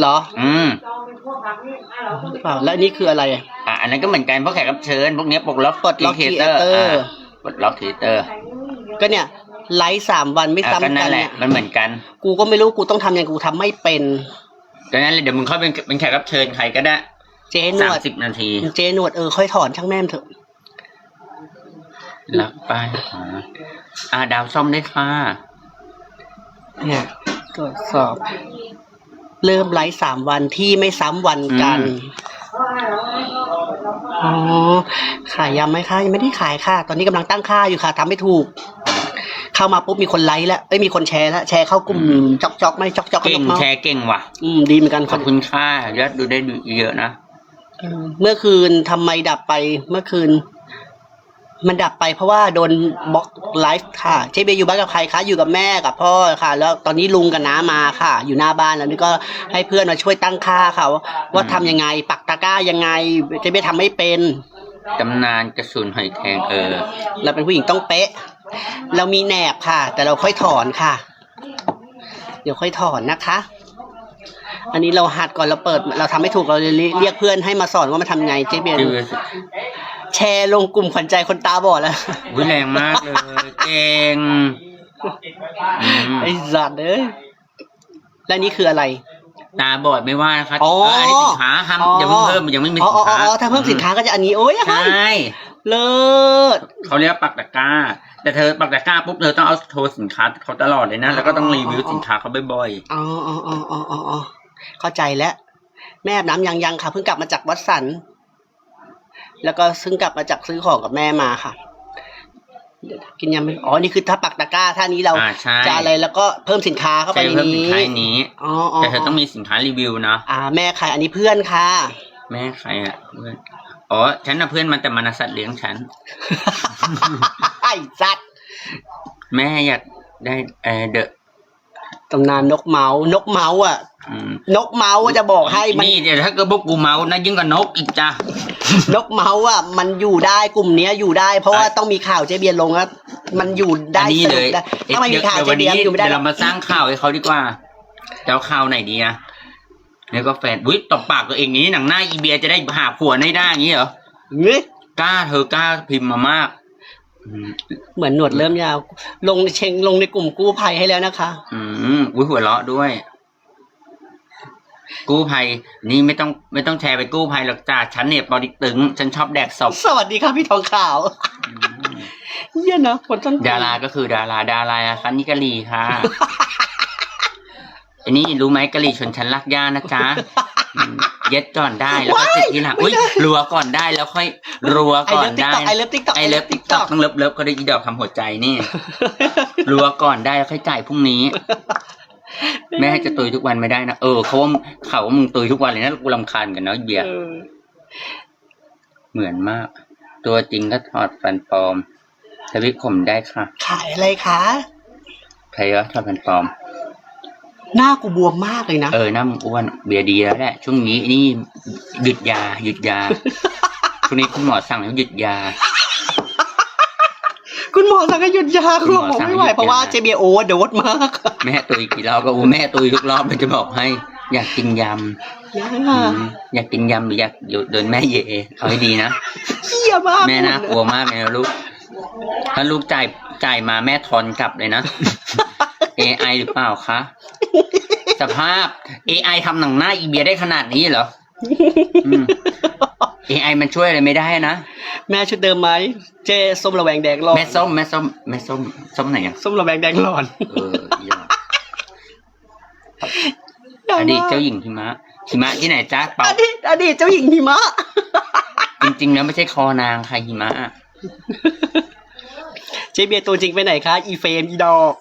เหรออืมหรือเปล่าแล้วอันนี้คืออะไรอะอันนั้นก็เหมือนกันพวกแขกรับเชิญพวกเนี้ยปลดล็อกปลดล็อกเทเตอร์ Creator ปลดล็อกเทเตอร์ ก็เนี่ย ไลฟ์สามวันไม่อะซ้ำก็กันั่นนแหเนี่ละยมันเหมือนกันกูก็ไม่รู้กูต้องทำยังไงกูทำไม่เป็น ดังนั้นเลยเดี๋ยวมึงเข้าเป็นเป็นแขกรับเชิญใครก็ได้เจ๊หนสามวดสิบนาทีเจ๊หนวดเออค่อยถอนช่างแม่มเถอะลักไปหาอ่าดาวซ่อมได้ค่ะเนี่ยตรวจสอบ เริ่มไลฟ์สามวันที่ไม่ซ้ำวันกัน อ๋อ ขายยำไหมคะยังไม่ได้ขายค่ะ ตอนนี้กำลังตั้งค่าอยู่ค่ะทำไม่ถูก เข้ามาปุ๊บมีคนไลค์แล้วเอ้ยมีคนแชร์แล้ว แชร์เข้ากลุ่มจอกจอกๆไม่จอกจอกเก่งมาแชร์เก่งว่ะ อืมดีเหมือนกันขอบคุณค่ายอดดูได้ดูเยอะนะ เออเมื่อคืนทำไมดับไปเมื่อคืน มันดับไปเพราะว่าโดนบล็อกไลฟ์ค่ะเจ๊เบยอยู่บ้านกับใครคะอยู่กับแม่กับพ่อค่ะ แล้วตอนนี้ลุงกับน้ามาค่ะ อยู่หน้าบ้านแล้วนี่ก็ให้เพื่อนมาช่วยตั้งค่าค่ะว่าว่าทำยังไง ปักตะกร้ายังไงเจ๊เบยทำไม่เป็น ตำนานกระสุนหอยแครงเออ เราเป็นผู้หญิงต้องเป๊ะ เรามีแหนบค่ะ แต่เราค่อยถอนค่ะ เดี๋ยวค่อยถอนนะคะ อันนี้เราหัดก่อนเราเปิด เราทำไม่ถูกเราเลยเรียกเพื่อนให้มาสอนว่ามันทำไงเจ๊เบียร์ คือ แชร์ลงกลุ่มขวัญใจคนตาบอดแล้ววิแรงมากเลยเก่งอืมไอ้สัตว์เอ้ยแล้วนี่คืออะไร ตาบอดไม่ว่านะคะอ๋อเอออันนี้สินค้าห้ามอย่าเพิ่งเพิ่มยังไม่มีอ๋อสินอ๋อค้าอ๋อถ้าเพิ่มสินค้าก็จะอันนี้โอ้ยใช่เลิศ เขาเรียกว่าปักตะกร้า แต่เธอปักตะกร้าปุ๊บเธอต้องเอาโทรสินค้าเขาตลอดเลยนะแล้วก็ต้องรีวิวสินค้าเขาบ่อยอ๋ออ๋ออ๋ออ๋ออ๋ออ๋อเข้าใจแล้ว แม่อาบน้ำยังยังค่ะ เพิ่งกลับมาจากวัดสัน แล้วก็ซึ่งกลับมาจากซื้อของกับแม่มาค่ะเดี๋ยวกินยังไม่อ๋อ นี่คือถ้าปักตะกร้าท่านี้เราๆอ่าใช่ จะอะไรแล้วก็เพิ่มสินค้าเข้าไปใช่ในเพิ่มสินนี้ค้าในนี้ อ๋ออ๋อแต่เธอต้องมีสินค้ารีวิวนะอ่า แม่ขายอันนี้เพื่อนค่ะ แม่ใครอะเพื่อนอ๋อฉันน่ะเพื่อนมันแต่มันน่ะสัตว์เลี้ยงฉัน ไอ้สัตว์แม่อยากได้เออเดอะ ตำนานนกเมาส์นกเมาส์อะ อืมนกเมาส์จะบอกให้มัน นี่เดี๋ยวถ้าเกิดพวกกูเมานะยิ่งกว่านกอีกจ้ะ นกเมาส์อะ มันอยู่ได้กลุ่มเนี้ยอยู่ได้ เพราะว่าต้องมีข่าวเจเบียนลงแล้วมันอยู่ได้อันนี้เลยสนุกได้ถ้าไม่มีข่าวดี๋เจวันเบียนนี้อยู่ไม่ได้หรเดี๋ยวอกเรามาสร้างข่าวให้เขาดีกว่าจะเอาข่าวไหนดีอะแล้วก็แฟนอุ้ยตบปากตัวเองนี้หนังหน้าอีเบียจะได้หาผัวได้ได้อย่างนี้เหรอเฮ้ยกล้าเธอกล้าพิมพ์มามากอืม เหมือนหนวดเริ่มยาว ลงเชงลงในกลุ่มกู้ภัยให้แล้วนะคะ อืมอุ้ยหัวเราะด้วย กู้ภัย นี่ไม่ต้องไม่ต้องแชร์ไปกู้ภัยหรอกจ้าฉันเนี่ยปอดิกตึง ฉันชอบแดกศพสวัสดีค่ะพี่ทองขาวเยี่ยนะคนต้นดาราก็คือดาราดาราคันนิกะลีค่ะอันนี้รู้ไหมกะลีชนชั้นลักย่านะจ๊ะอืม เย็ดก่อนได้แล้วก็ติดทีหลังอุ้ยรัวก่อนได้แล้วค่อยรัวไอก่อเลินฟติ๊กได้ต็อกไอเลิฟติ๊กต็อกไอเลิฟติ๊กต็อกต้องเลิฟเลิฟก็ได้อีดอกทำหัวใจนี่รัวก่อนได้แล้วค่อยจ่ายพรุ่งนี้แม่จะตุยทุกวันไม่ได้นะเออเขาว่าเขาว่ามึงตุยทุกวันเลยนะกูรำคาญกันเนาะเบียร์เออเหมือนมาก ตัวจริงก็ถอดฟันปลอมทวิตผมได้ค่ะ ขายอะไรคะใครว่าถอดฟันปลอม หน้ากูบวมมากเลยนะ เออหน้ามึงอ้วนเบียร์ดีแล้วแหละช่วงนี้นี่หยุดยา หยุดยา ช่วงนี้คุณหมอสั่งให้หยุดยา คุณหมอสั่งให้หยุดยาคุคุณณหหมมออสั่งให้ไม่ไหวหยุดยาเพราะว่าเจเบียโอเวอร์โดสมาก แม่ตุยกี่รอบก็อู้แม่ตุยทุกรอบมันจะบอกให้ อยากกินยำอืมอยากกินยำหรืออยากโดนแม่เยเอาให้ดีนะเฮียมากแม่น่ากลัวมากเลยนะลูกถ้าลูกจ่ายจ่ายมาแม่ทอนกลับเลยนะ AI หรือเปล่าคะ สภาพ AI ทำหนังหน้าอีเบียได้ขนาดนี้เหรออืม AI มันช่วยอะไรไม่ได้นะ แม่ชุดเดิมไหมเจส้มระแวงแดงหลอนแม่ส้มแม่ส้มแม่ส้มส้มไหนอะ ส้มระแวงแดงหลอนเอออีหล่ะอดีตเจ้าหญิงหิมะหิมะที่ไหนจ๊ะเปล่าอดีตอดีตเจ้าหญิงหิมะ จริงๆแล้วไม่ใช่คอนางค่ะหิมะอะเจเบียตัวจริงไปไหนคะ อีเฟรมอีดอก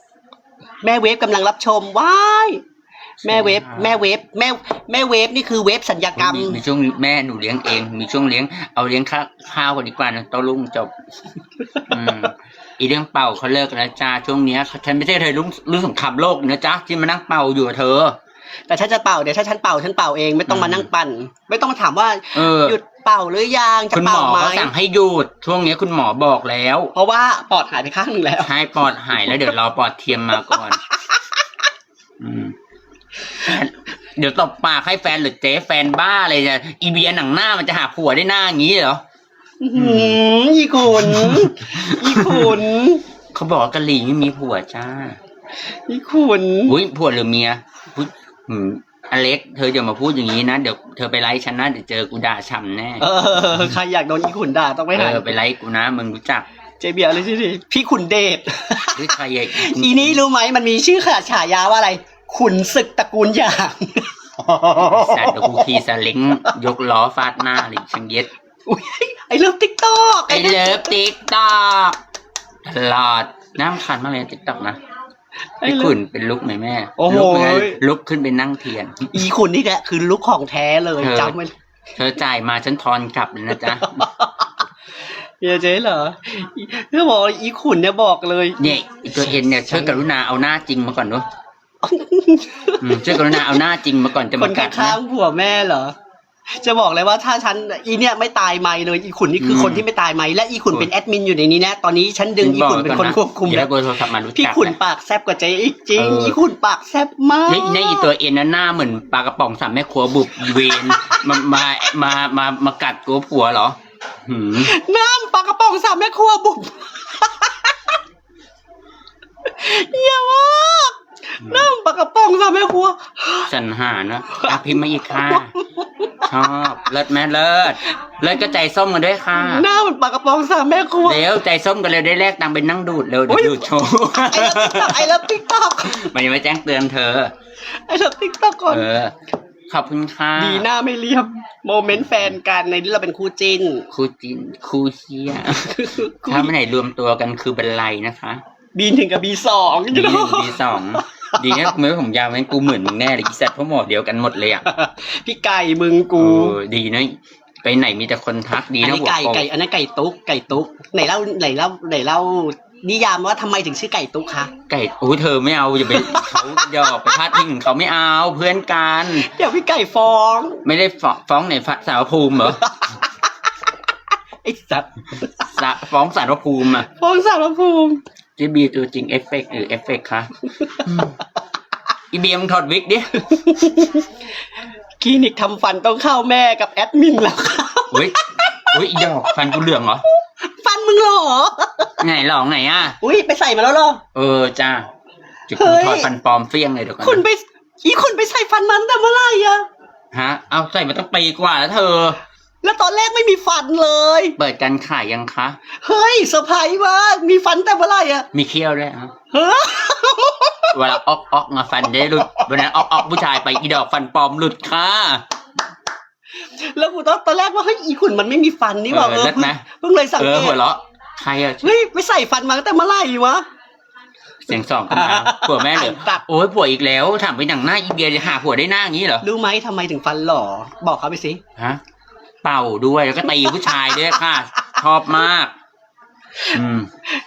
แม่เวฟกำลังรับชมว้าย แม่เวฟแม่เวฟแม่แม่เวฟนี่คือเวฟสัญญกรรมมีมีช่วงแม่หนูเลี้ยงเอง มีช่วงเลี้ยงเอาเลี้ยงข้าวข้าวกันดีกว่านะโต้รุ่งจบอืมอีเรื่องเป่าเขาเลิกแล้วจ้าช่วงเนี้ยฉันไม่ใช่เธอรุ่งรุ่งสงครามโลกนะจ๊ะที่มานั่งเป่าอยู่กับเธอ แต่ถ้าจะเป่าเดี๋ยวถ้าฉันเป่าฉันเป่าเองไม่ต้องมานั่งปั่น ไม่ต้องมาถามว่าเออหยุดเป่าหรือยังจะคุณหมเป่าอไหมเขาสั่งให้หยุดช่วงเนี้ยคุณหมอบอกแล้ว เพราะว่าปอดหายไปข้างหนึ่งแล้วให้ปอดหายแล้วเดี๋ยวรอปอดเทียมมาก่อน อืม เดี๋ยวตบปากให้แฟนหรือเจ๊แฟนบ้าอะไรเนี่ยอีเบียหนังหน้ามันจะหาผัวได้หน้าอย่างนี้เหรออื้อหืออีขุนอีขุนเขาบอกว่ากะหรี่ไม่มีผัวจ้าอีขุนอุ้ยผัวหรือเมียอุ๊ยหืมอเล็ก เธออย่ามาพูดอย่างนี้นะเดี๋ยวเธอไปไลฟ์ฉันนะเดี๋ยวเจอกูด่าช่ำแน่เออใครอยากโดนอีขุนด่าต้องไปเอหาอไปไลฟ์กูนะมึงรู้จักเจเบียร์เลยสิพี่ขุนเดชหรือใครอีกอีนี้รู้ไหมมันมีชื่อขาฉายาว่าอะไร ขุนศึกตระกูลหยางสัตว์เดี๋ยวกูขี่ซาเล้งยกล้อฟาดหน้าเลยช่างเย็ดอุ๊ยไอเลิฟติ๊กต็อกไอเลิฟติ๊กตอกตลอดน้ำคันมากเลยติ๊กตอกนะพี่ขุนเป็นลุกไหมแม่โอ้โหลุกไหมลุกขึ้นไปนั่งเทียน อีขุนนี่แหละคือลุกของแท้เลยเออจำไว้เธอจ่ายมาฉันทอนกลับเลยนะจ๊ะเฮียเจ๊เหรออีเพื่อบอกว่าอีขุนเนี่ยบอกเลยเนี่ยไอ้ตัวเอ็นเนี่ยช่วยกรุณาเอาหน้าจริงมาก่อนด้วย อืมช่วยกรุณาเอาหน้าจริงมาก่อนจะคมานกัดข้างนะๆผัวแม่เหรอ จะบอกเลยว่าถ้าฉันอีเนี่ยไม่ตายไม่เลยอีขุนนี่คืออมคนที่ไม่ตายไม่และอีขุนเป็นแอดมินอยู่ในนี้นะตอนนี้ฉันดึงอีขุนเป็นคนควบคุมเดี๋ยแล้ววกูโทรศัพท์มารู้จักพี่ขุนนะปากแซบกว่าเจ๊อีกจริงเอออี อีขุนปากแซบมากเนี่ยเนี่ยอีตัวเอ็นนั้นหน้าเหมือนปลากระป๋องสามแม่ครัวบุบเวนมามามามามากัดกูผัวเหรอหืมน้ำปลากระป๋องสามแม่ครัวบุบเยี่ยมมาก น้ำปลากระป๋องสามแม่ครัวสันหานะอะพิมพ์มาอีกค่ะ ชอบ เลิศแม่เลิศ เลิศก็ใจส้มกันด้วยค่ะหน้าเหมันปลากระป๋องสามแม่ครัวเดี๋ยวใจส้มกันเลยได้แลกตังค์ไปนั่งดูดเร็วเดี๋ยวดูดโชว์ไอ้เลิฟติ๊กต็อกมันยังไม่แจ้งเตือนเธอ ไอ้เลิฟติ๊กต็อกก่อนเออขอบคุณค่ะดีหน้าไม่เรียบโมเมนต์แฟนกันในที่เราเป็นคู่จิ้นครูจินครูเชียถ้าไม่ไหนรวมตัวกันคือเป็นไรนะคะ บีนถึงกับบีสองดีหนึ่งดีสอง ดีนะเมื่อผมยาวงั้นกูเหมือนมึงแน่เลยอีสัตว์เพราะหมอเดียวกันหมดเลยอะพี่ไก่มึงกูเออดีนะไปไหนมีแต่คนทักดีอันนะนี้หัวไก่โปกไก่อันนั้นไก่ตุ๊กไก่ตุ๊กไหนเล่าไหนเล่าไหนเล่านิยามว่าทำไมถึงชื่อไก่ตุ๊กคะไก่โอ้ยเธอไม่เอาอย่าไปเขาหยอกไปพาดพิงเขาไม่เอาเพื่อนกัน เดี๋ยวพี่ไก่ฟ้องไม่ได้ฟ้องฟ้องไหนฟ้าสารภูมิเหรอไอ้สัตว์สะฟ้องสารภูมิอะ ฟ้องสารภูมิเจบีตัวจริงเอฟเฟกต์หรือเอฟเฟกต์คะอืมอีเบียมงถอดวิกดิคลินิกทำฟันต้องเข้าแม่กับแอดมินแล้วค่ะอุ้ยอุ้ยอีดอกฟันกูเหลืองเหรอ ฟันมึงเหรอ ไหนหลองไหนอะ อุ้ยไปใส่มาแล้วเหรอ เออจ้าจะเฮ้กูยถอดฟันปลอมเฟี้ยงเลยเดี๋ยวก่อนคุณนะไป อีคุณไปใส่ฟันมันแต่เมื่อไหร่อะฮะ เอาใส่มาตั้งปีกว่าแล้วเธอ แล้วตอนแรกไม่มีฟันเลย เปิดการขายยังคะ เฮ้ยเซอร์ไพรส์มากมีฟันแต่เมื่อไหร่อะมีเขี้ยวด้วยอะเฮ้ยเวลาออกออกมาฟันได้หลุดวันนั้นออกออกผู้ชายไปอีดอกฟันปลอมหลุดค่ะ แล้วกูตอนตอนแรกว่าเฮ้ยอีขุนมันไม่มีฟันนี่หว่าเออเลิศไหมเพิ่งเลยสังเอเกอตหัวเราะใครอะเฮ้ยไปใส่ฟันมาตั้งแต่เมื่อไหร่วะ เสียงสองกันมาผัวแม่เหรอตัด โอ้ยผัวอีกแล้วถามไปหนังหน้าอีเบียจะหาผัวได้หน้าอย่างนี้เหรอรู้ไหมทำไมถึงฟันหล่อบอกเขาไปสิฮะ เป่าด้วยแล้วก็ตีผู้ชายด้วยค่ะ ชอบมาก อืม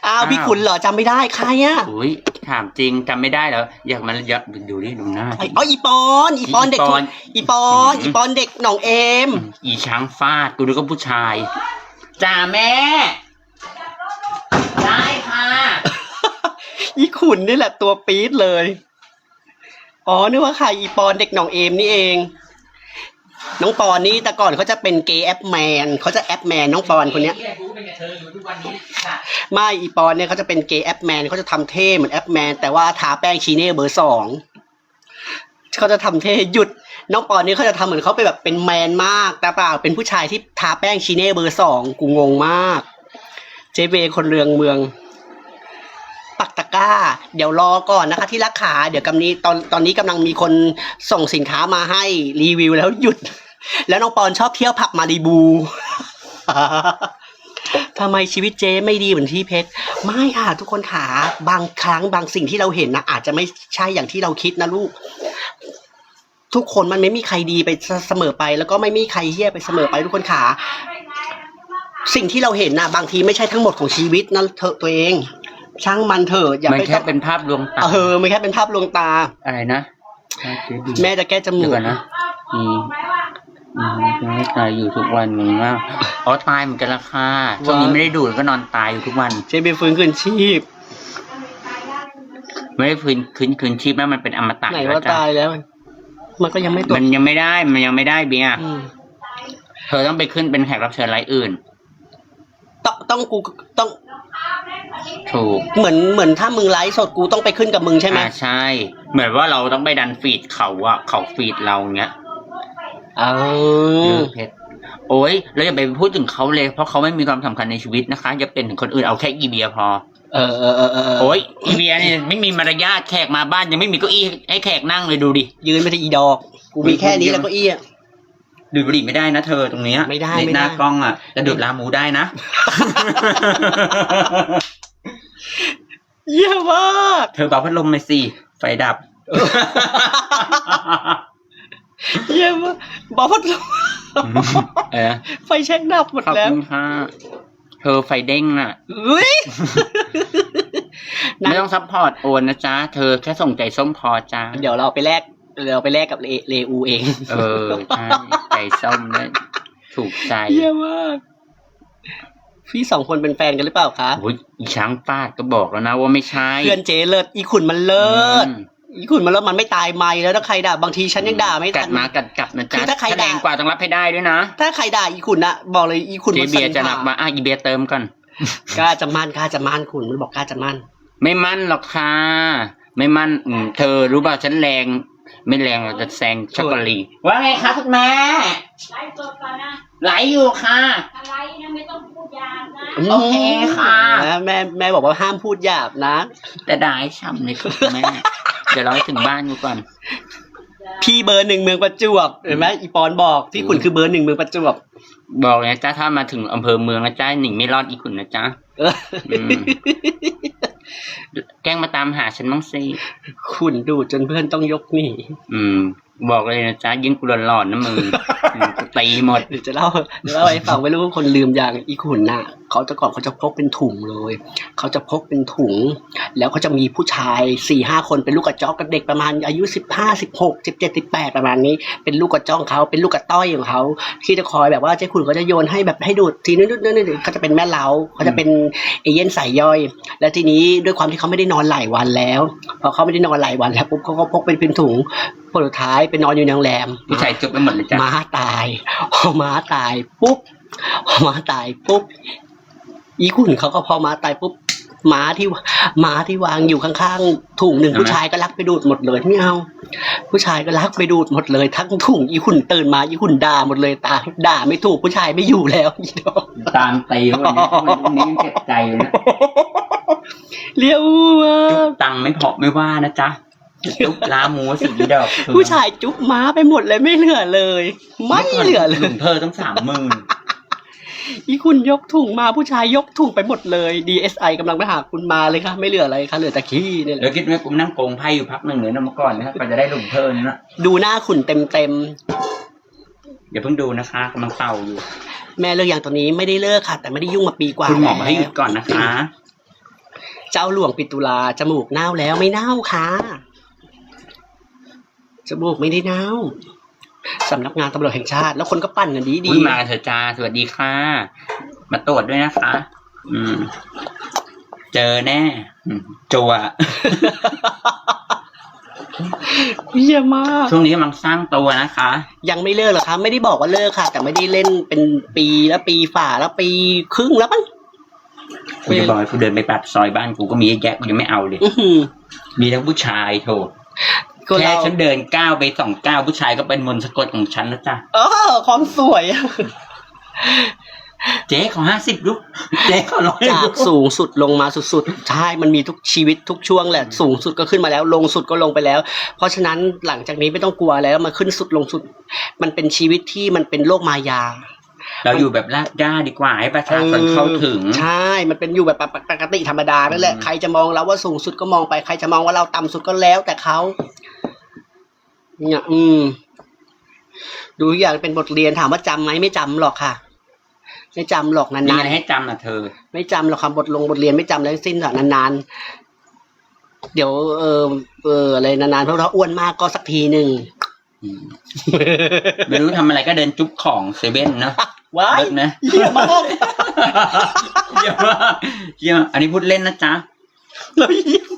อ้าวอ้าวพี่ขุนเหรอจำไม่ได้ใครอะอุ้ยถามจริงจำไม่ได้แล้ว อยากมันอยากดูดิดูหน้า ไอ้อ๋ออีปอนอีปอนเด็กอีปอน อีปอนอืมอีปอนเด็กหนองเอม อีช้างฟาดกูนึกว่าผู้ชายจ่าแม่ ได้ค่ะ อีขุนนี่แหละตัวปี๊ดเลย อ๋อนึกว่าใครอีปอนเด็กหนองเอมนี่เอง น้องปอนนี่แต่ก่อนเขาจะเป็นเกย์แอปแมนเขาจะแอปแมนน้องปอนคนเนี้ยไม่อีปอนเนี่ยเขาจะเป็นเกย์แอปแมนเขาจะทำเท่เหมือนแอปแมนแต่ว่าทาแป้งชีเน่เบอร์สองเขาจะทำเท่หยุด น้องปอนนี่เขาจะทำเหมือนเขาเป็นแบบเป็นแมนมากแต่เปล่าเป็นผู้ชายที่ทาแป้งชีเน่เบอร์สองกูงงมาก เจเบคนเรืองเมือง ปักตะกร้า เดี๋ยวรอก่อนนะคะที่รักขาเดี๋ยวกำนี้ตอนตอนนี้กำลังมีคนส่งสินค้ามาให้รีวิวแล้วหยุด แล้วน้องปอนชอบเที่ยวผับมารีบูทำไมชีวิตเจ๊ไม่ดีเหมือนที่เพชรไม่ค่ะ ทุกคนขาบางครั้งบางสิ่งที่เราเห็นนะอาจจะไม่ใช่อย่างที่เราคิดนะลูก ทุกคนมันไม่มีใครดีไปเสมอไป แล้วก็ไม่มีใครเฮี้ยไปเสมอไปทุกคนขา สิ่งที่เราเห็นนะบางทีไม่ใช่ทั้งหมดของชีวิตนะเธอตัวเอง ช่างมันเถอะอย่ามันไปแค่ต้องเป็นภาพลวงตาเออไม่แค่เป็นภาพลวงตา อะไรนะแม่จะแก้จมูเดี๋ยวกก่อนนะอืมอืมไม่ตายอยู่ทุกวันนี้มากอ๋อตายเหมือนกันละค่ะช่วงนี้ไม่ได้ดูดก็นอนตายอยู่ทุกวันเจ๊ไปฟื้นคืนชีพ ไม่ได้คืนคืนคืนชีพแม่มันเป็นอมตะไหนอยู่แล้ว่าจ้ะตายแล้ว มันก็ยังไม่ตกมันยังไม่ได้มันยังไม่ได้เบียร์อืมเธอต้องไปขึ้นเป็นแขกรับเชิญรายอื่น ต้องต้องกูต้อง ถูกเหมือนเหมือนถ้ามึงไลฟ์สดกูต้องไปขึ้นกับมึงใช่ไหมอ่าใช่ เหมือนว่าเราต้องไปดันฟีดเขาอะเขาฟีดเราเงี้ยเออเพชรโอ้ยแล้วอย่าไปพูดถึงเขาเลย เพราะเขาไม่มีความสำคัญในชีวิตนะคะอย่าเป็นถึงคนอื่นเอาแค่อีเบียพอเออเออเออเออโอ้ยอีเบียเนี่ยไม่มีมารยาทแขกมาบ้านยังไม่มีเก้าอี้ให้แขกนั่งเลยดูดิยืนไม่ได้อีดอก กูมีแค่นี้แล้วก็อี้อะดูดบุหรี่ไม่ได้นะเธอตรงเนี้ยไม่ได้ในไม่ได้หน้ากล้องอะแต่ดูดลาหมูได้นะ เยี่ยมมากเธอเบาพัดลมหน่อยสิไฟดับ เยี่ยมมากบอกว่าเออไฟแช็กดับหมดขอบแล้วคุณค่ะ เธอไฟเด้งอะอุ้ยนั่นไม่ต้องซัพพอร์ตโอนนะจ๊ะ เธอแค่ส่งใจส้มพอจ้าเดี๋ยวเราไปแลกเดี๋ยวเราไปแลกกับเลเลอูเอง เออ ใช่ ใจส้มเนี่ยถูกใจ เยี่ยมมาก พี่สองคนเป็นแฟนกันหรือเปล่าคะโอ้ยอีช้างฟาดก็บอกแล้วนะ ว่าไม่ใช่เพื่อนเจเลิศอีขุนมันเลิศอืมอีขุนมันเลิศมันไม่ตายไม่แล้วถ้าใครด่าบางทีฉันยังด่าไม่กัทัดนมากัดกลับนะคืจ๊ะอถ้าใครแดงด่ากว่าต้องรับให้ได้ด้วยนะถ้าใครด่าอีขุนนะบอกเลยอีขุนเจมันเบียร์จะสั่นรับมาอะอีเบียร์เติมก่อน กล้าจะมั่นกล้าจะมั่นขุนมันบอกกล้าจะมั่น ไม่มั่นหรอกค่ะ ไม่มั่นอืมเธอรู้ป่ะฉันแรง ไม่แรงเราจะแซงช็อกโกแลตว่าไงคะคุณแม่ไลฟ์สดก่อนนะไหลอยู่ค่ะ อะไรนะไม่ต้องพูดยามนะโอเคค่ะ นะแม่แม่บอกว่าห้ามพูดหยาบนะ แต่ด่าให้ช้ำเลยค่ะคุณแม่ เดี๋ยวเราให้ถึงบ้านกูก่อน พี่เบอร์หนึ่งเมืองประจวบเห็นไหมอีปอนบอกที่ขุนคือเบอร์หนึ่งเมืองประจวบบอกเลยนะจ้าถ้ามาถึงอำเภอเมืองนะจ้าหนิงไม่รอดอีกคุณนะจ๊ะ เอออืม แกล้งมาตามหาฉันบ้างสิขุนดูดจนเพื่อนต้องยกหนีอืม บอกเลยนะจ๊ะยิ่งกูหลอนๆนะมึงอืมกูตีหมด เดี๋ยวจะเล่าเดี๋ยวเล่าให้ฟังไม่รู้ว่าคนลืมอย่างอีขุนน่ะเขาจะก่อนเขาจะพกเป็นถุงเลย เขาจะพกเป็นถุง แล้วเขาจะมีผู้ชายสี่ห้าคนเป็นลูกกระจอกกับเด็กประมาณ อายุสิบห้าสิบหกสิบเจ็ดสิบแปดประมาณนี้ เป็นลูกกระจ้องเขาเป็นลูกกระต้อยของเขาที่จะคอยแบบว่าเจ้ขุนเขาจะโยนให้แบบให้ดูดทีนู้นนู่นนี่เขาจะเป็นแม่เล้าเขาจะเป็นเอเย่นสายย่อย แล้วทีนี้ด้วยความที่เขาไม่ได้นอนหลายวันแล้ว พอเขาไม่ได้นอนหลายวันแล้วปุ๊บเขาก็พกเป็นเป็นถุง ผลสุดท้ายไปนอนอยู่ในโรงแรมผู้ชายจุบไปหมดเลยจ้ะม้าตายพอม้าตายปุ๊บพอม้าตายปุ๊บอีขุนเขาก็พอม้าตายปุ๊บม้าที่ม้าที่วางอยู่ข้างๆถุงหนึ่งผู้ชายก็ลักไปดูดหมดเลยไม่เอาผู้ชายก็ลักไปดูดหมดเลย ทั้งถุงอีขุนตื่นมาอีขุนด่าหมดเลยตาด่าไม่ถูกผู้ชายไม่อยู่แล้วอีดอกตามตีวันนี้วันนี้ยังเจ็บใจเลยนะเลี้ยวมาจุ๊บกตังค์ไม่พอไม่ว่านะจ๊ะ จุ๊บล้าหมูสิอีดอกผู้ชายจุ๊บม้าไปหมดเลยไม่เหลือเลย ไม่เหลือเลหลุยมเธอต้องสามหมื่นอีคุณยกถุงมาผู้ชายยกถุงไปหมดเลย DSI กำลังไปหาคุณมาเลยค่ะ ไม่เหลืออะไรค่ะเหลือแต่ขี้นี่แหแล้ละวคิดว่ากูนั่งโกงไพ่อยู่พักหนึ่งเลยนะเมื่อก่อนนะก็จะได้หลุมเธอนะดูหน้าขุนเต็มเต็มอย่าเพิ่งดูนะคะกำลังเต่าอยู่ๆแม่เลิกอย่างตัวนี้ไม่ได้เลิกค่ะ แต่ไม่ได้ยุ่งมาปีกว่าคุณหมอแล้วให้หยุดก่อนนะคะ เจ้าหลวงปิดตุลาจมูกเน่าแล้วไม่เน่าค่ะ จมูกไม่ได้เน่าสำนักงานตำรวจแห่งชาติ แล้วคนก็ปั้นกันดีดีคุณมาเถอะจ้าสวัสดีค่ะ มาตรวจด้วยนะคะ อืม เจอแน่อืมจัวเยี่ยมมากช่วงนี้กำลังสร้างตัวนะคะ ยังไม่เลิกหรอกคะไม่ได้บอกว่าเลิกค่ะ แต่ไม่ได้เล่นเป็นปีแล้วปีฝ่าแล้วปีครึ่งแล้วมั้งกูจะบอกให้กูเดินไปปากซอยบ้านกูก็มีเยอะแยะกูยังไม่เอาเลยอื้อหือมีทั้งผู้ชายโถ คนแค่เราฉันเดินก้าวไปสองก้าวผู้ชายก็เป็นมนต์สะกดของฉันแล้วจ้ะเออความสวยอะเจ๊ขอห้าสิบลูกเจ๊ขอร้อยจากลูกสูงสุดลงมาสุดๆ ใช่ มันมีทุกชีวิตทุกช่วงแหละ สูงสุดก็ขึ้นมาแล้ว ลงสุดก็ลงไปแล้ว เพราะฉะนั้นหลังจากนี้ไม่ต้องกลัวแล้วมาขึ้นสุดลงสุด มันเป็นชีวิตที่มันเป็นโลกมายา เราอยู่แบบรากหญ้าดีกว่าให้ประชาชนเข้าถึง ใช่ มันเป็นอยู่แบบปกติธรรมดานั่นแหละ อืม ใครจะมองเราว่าสูงสุดก็มองไป ใครจะมองว่าเราต่ำสุดก็แล้วแต่เขา เนี่ยอืม ดูทุกอย่างเป็นบทเรียนถามว่าจำไหมไม่จำหรอกค่ะ ไม่จำหรอกนามีนอะไรให้จำนะเธอ ๆไม่จำหรอกคำบทลงบทเรียนไม่จำแล้วสิ้นค่ะนานๆเดี๋ยวเออเอออะไรนานๆเพราะเราอ้วนมากก็สักทีหนึ่ง อืมไม่รู้ทำอะไรก็เดินจุ๊บของเซเว่นเนอะว้ายเลิศนะเยี่ยมมากเยี่ยมมากเยี่ยมอันนี้พูดเล่นนะจ๊ะเราเยี่ยม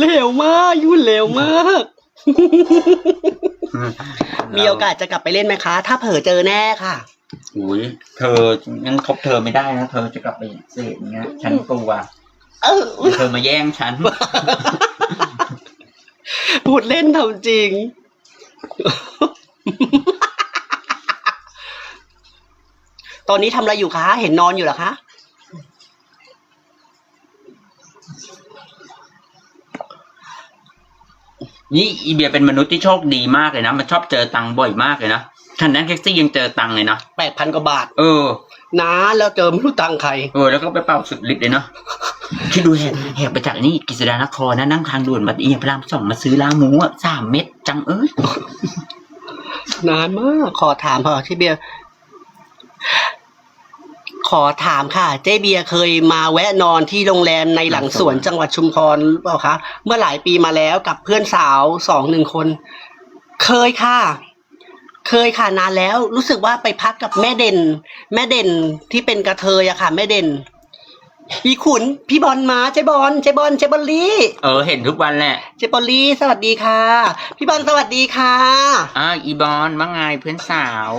เร็วมากยุ่นเร็วมาก มีโอกาสจะกลับไปเล่นไหมคะ ถ้าเผลอเจอแน่ค่ะ อุ้ยเธอยังคบเธอไม่ได้นะ เธอจะกลับไปเสพอย่างเงี้ย ฉันกลัวเออ เดี๋ยวเธอมาแย่งฉัน พูดเล่นทำจริง ตอนนี้ทำอะไรอยู่คะ เห็นนอนอยู่เหรอคะ นี่อีเบียเป็นมนุษย์ที่โชคดีมากเลยนะ มันชอบเจอตังค์บ่อยมากเลยนะฉันนั้นแท็กซี่ยังเจอตังค์เลยนะแปดพันกว่าบาทเออนะแล้วเจอไม่รู้ตังค์ใคร เออแล้วก็ไปเป่าสุดฤทธิ์เลยเนาะคิดดูแหกแหกไปจากนี่กฤษดานครนะนั่งทางด่วนมาเอียงพระรามสองมาซื้อล้างหมูอะสามเม็ดจังเอ้ยนานมากขอถามพอที่เบียร์ ขอถามค่ะ เจ๊เบียร์เคยมาแวะนอนที่โรงแรมในหลังสวนจังหวัดชุมพรหรือเปล่าคะเมื่อหลายปีมาแล้วกับเพื่อนสาวสองหนึ่งคน เคยค่ะ เคยค่ะนานแล้ว รู้สึกว่าไปพักกับแม่เด่น แม่เด่นที่เป็นกระเทยอะค่ะ แม่เด่นอีขุนพี่บอลมาเจ๊บอลเจ๊บอลเจ๊บอลลี่ เออเห็นทุกวันแหละ เจ๊บอลลี่สวัสดีค่ะ พี่บอลสวัสดีค่ะอ่าอีบอลว่าไงเพื่อนสาว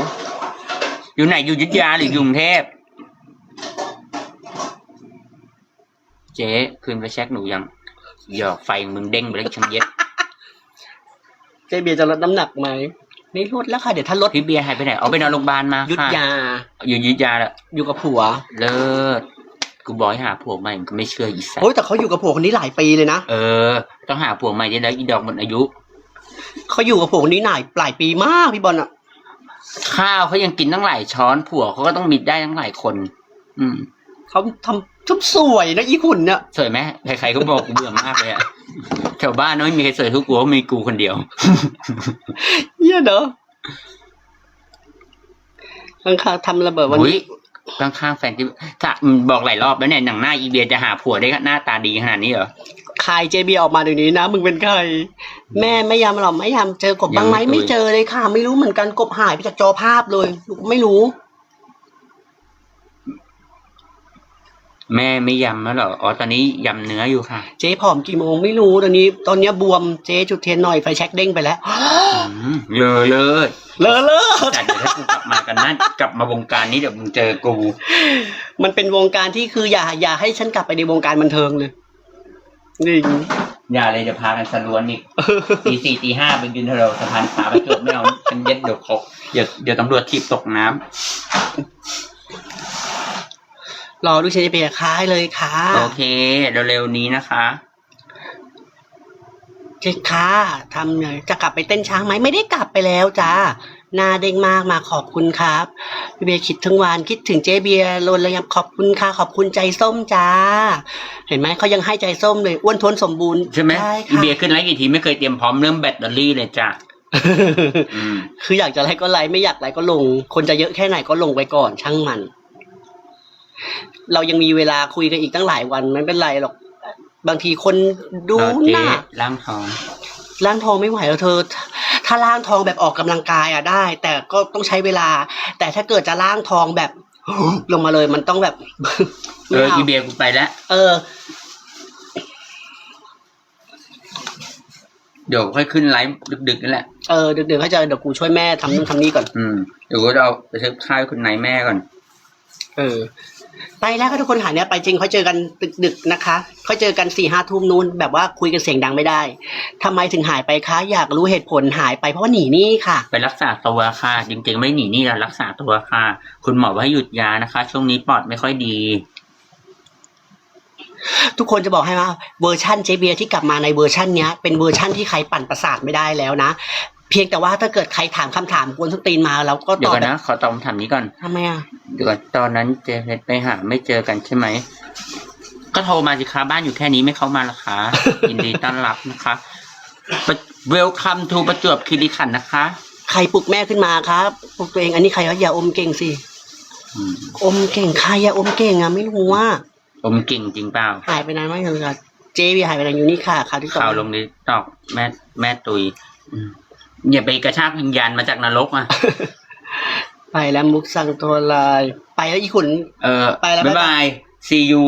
อยู่ไหนอยู่อยุทธยาหรืออยู่กรุงเทพ เจ๊คืนไปเช็คหนูยังหยอกไฟมึงเด้งไปแล้วชังเย็ดเจ๊เบียร์จะลดน้ำหนักไหมไม่ลดแล้วค่ะ เดี๋ยวถ้าลดพี่เบียร์หายไปไหนเอาไปนอนโรงพยาบาลมายุดค่ะยา อยู่อยุทธยาแหละอยู่กับผัว เลิศกูบอกให้หาผัวใหม่มึงก็ไม่เชื่ออีสัตโอ้ยว์แต่เขาอยู่กับผัวคนนี้หลายปีเลยนะเออ ต้องหาผัวใหม่ได้แล้วอีดอกหมดอายุเขาอยู่กับผัวคนนี้หลายหลายปีมากพี่บอลอะข้าวเขายังกินตั้งหลายช้อนผัวเขาก็ต้องมีได้ตั้งหลายคน อืม เขาทำชุบสวยนะอีขุนเนี่ยสวยไหมใครๆก็บอกกูเบื่อมากเลยอะแถวบ้านไม่มีใครสวยทุกกูมีกูคนเดียวเยี่ยเนอะข้างๆทำระเบิดวันอุ้ยนี้ข้างๆแฟนที่ถ้าอืมบอกหลายรอบแล้วเนี่ยหนังหน้าอีเบียจะหาผัวได้หน้าตาดีขนาดนี้เหรอ ใครเจเบียร์ออกมาเดี๋ยวนี้นะ มึงเป็นใคร แม่ไม่ยำหรอกไม่ยำเจอกบบ้างไหมยังไม่ไม่เจอเลยค่ะ ไม่รู้เหมือนกันกบหายไปจากจอภาพเลยหนูก็ไม่รู้ แม่ไม่ยำแล้วเหรอ อ๋อ ตอนนี้ยำเนื้ออยู่ค่ะ เจ๊ผอมกี่โมงไม่รู้ตอนนี้ ตอนเนี้ยบวมเจ๊จุดเทียนหน่อยไฟแช็กเด้งไปแล้ว อืมเลอเลยเลอะเลอะแต่เดี๋ยวถ้ากูกลับมากันนะกลับมาวงการนี้เดี๋ยวมึงเจอกู มันเป็นวงการที่คืออย่าอย่าให้ฉันกลับไปในวงการบันเทิงเลยจริง อย่าเลยจะพากันสลวนอีกตีสี่ตีห้าไปยืนแถวสะพานขาไปจบไม่เอาฉันเย็ดเดี๋ยวเขาเดี๋ยวเดี๋ยวตำรวจถีบตกน้ำ รอดูเชนเปียค้ายเลยค่ะโอเคเร็วๆนี้นะคะเจ๊ค่ะทำเลยจะกลับไปเต้นช้างไหมไม่ได้กลับไปแล้วจ้าหนาเด้งมากมาขอบคุณครับพี่เบียร์คิดทั้งวันคิดถึงเจ๊เบียร์ลนเลยขอบคุณค่ะขอบคุณใจส้มจ้า เห็นไหมเขายังให้ใจส้มเลยอ้วนท้วนสมบูรณ์ใช่ไหมใช่อีค่ะ เบียร์ขึ้นไลฟ์กี่ทีไม่เคยเตรียมพร้อมเรื่องแบตเตอรี่เลยจ้ะอืม คืออยากจะไลฟ์ก็ไลฟ์ไม่อยากไลฟ์ก็ลง คนจะเยอะแค่ไหนก็ลงไปก่อนช่างมัน เรายังมีเวลาคุยกันอีกตั้งหลายวันไม่เป็นไรหรอก บางทีคนดูเอาหเจ๊น้าล้างท้องล้างทองไม่ไหวแล้วเธอ ถ้าล้างทองแบบออกกำลังกายอะได้ แต่ก็ต้องใช้เวลา แต่ถ้าเกิดจะล้างทองแบบ ลงมาเลยมันต้องแบบ เอออีเบียร์กูไปแล้ว เออ เดี๋ยวค่อยขึ้นไลฟ์ดึกๆนั่นแหละ เออเดี๋ยวๆเขาจะเดี๋ยวกูช่วยแม่ทำนู่นทำนี่ก่อน อืม เดี๋ยวกูจะเอาไปซื้อข้าวให้คุณนายแม่ก่อน เออ ไปแล้วค่ะทุกคนหาเนี้ยไปจริงค่อยเจอกันดึกๆนะคะค่อยเจอกันสี่ห้าทุ่มนู้นแบบว่าคุยกันเสียงดังไม่ได้ทำไมถึงหายไปคะอยากรู้เหตุผลหายไปเพราะว่าหนีหนี้ค่ะ ไปรักษาตัวค่ะ จริงๆ ไม่หนีหนี่แล้วรักษาตัวค่ะ คุณหมอว่าให้หยุดยานะคะ ช่วงนี้ปอดไม่ค่อยดีทุกคนจะบอกให้ว่าเวอร์ชั่นเจเบียที่กลับมาในเวอร์ชันเนี้ยเป็นเวอร์ชั่นที่ใครปั่นประสาทไม่ได้แล้วนะ เพียงแต่ว่าถ้าเกิดใครถามคำถามกวนส้นตีนมาเราก็เดี๋ตยวอบก่อนแบบนะขอตอบคำถามนี้ก่อนทำไมอะเดี๋ยวก่อนตอนนั้นเจเพชรไปหาไม่เจอกันใช่ไหมก็โทรมาสิคะบ้านอยู่แค่นี้ไม่เข้ามาละคะยินดีต้อนรับนะคะเวลคัมทูประจวบคีรีขันธ์นะคะ ใครปลุกแม่ขึ้นมาครับปลุกตัวเองอันนี้ใครวะอย่าอมเก่งสิอืมอมเก่งใครอย่าอมเก่งอะไม่รู้ว่าผมเก่งจริงเปล่าหายไปนานมากเลยค่ะเจเบียหายไปไหนอยู่นี่ค่ะข่าวที่สองข่าวลงในตอกแม่แม่ตุยอืม อย่าไปกระชากวิญญาณมาจากนรกอะ ไปแล้วมุกสั่งตัวลาย ไปแล้วอีขุน เออไปแล้วบ๊ายบาย see you